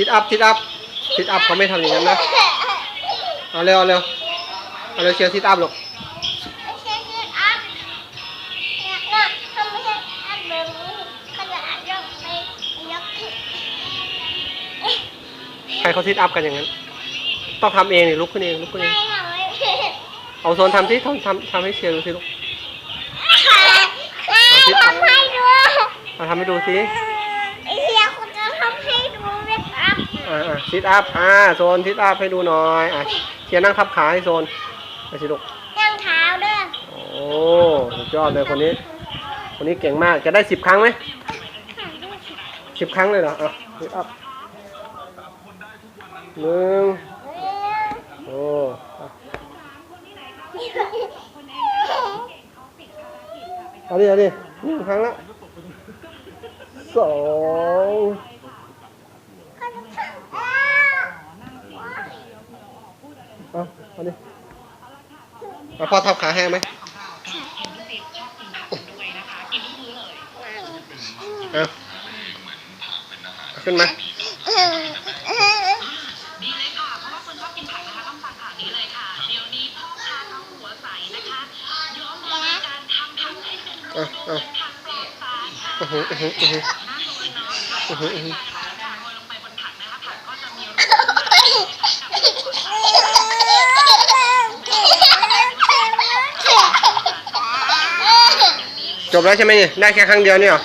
ทิดอัพทิดอัพทิดอัพเขาไม่ทำอย่างนั้นนะเอาเร็วเอาเร็วเอาเร็วเชียร์ทิดอัพลูกใช่คือกใครเขาทิดอัพกันอย่างนั้น ต้องทำเองนี่ลุกขึ้นเองลุกขึ้นเองเอาโซนทำที่ทำทำทำให้เชียร์ดูสิลูกม่ทำให้ดูเอาทำให้ดูสิ เฮียคุณจะทำให้ดูไหมครับ อ่าอ่าทิดอัพอ่าโซนทิดอัพให้ดูหน่อยอะเชียร์นั่งทับขาให้โซนไปสิลูกย่างเท้าด้วยโอ้สุดยอดเลยคนนี้ คนนี้เก่งมากจะได้สิบครั้งไหมสิบครั้งเลยเหรออะทิดอัพหนึ่งโอ้อะเอาดิเอาดิหนึ่งครั้งละสอง เอาเอาดิเอาพ่อทับขาแห้งไหมเอาเอาขึ้นมาดีเลยค่ะ เพราะว่าคนชอบกินผักนะคะต้องสั่งผักนี้เลยค่ะ เดี๋ยวนี้พ่อค้าเขาหัวใสนะคะย้อมรอยการทำผักให้เป็นรูปเอาเอาผักปลอดสารค่ะอือหืออือหืออือหือน่าโรยเนาะ อือหืออือหือ ค่ะโรยลงไปบนผักนะคะ ผักก็จะมีรูปขึ้นมา จบแล้วใช่ไหมเนี่ยได้แค่ครั้งเดียวเนี่ยหรอ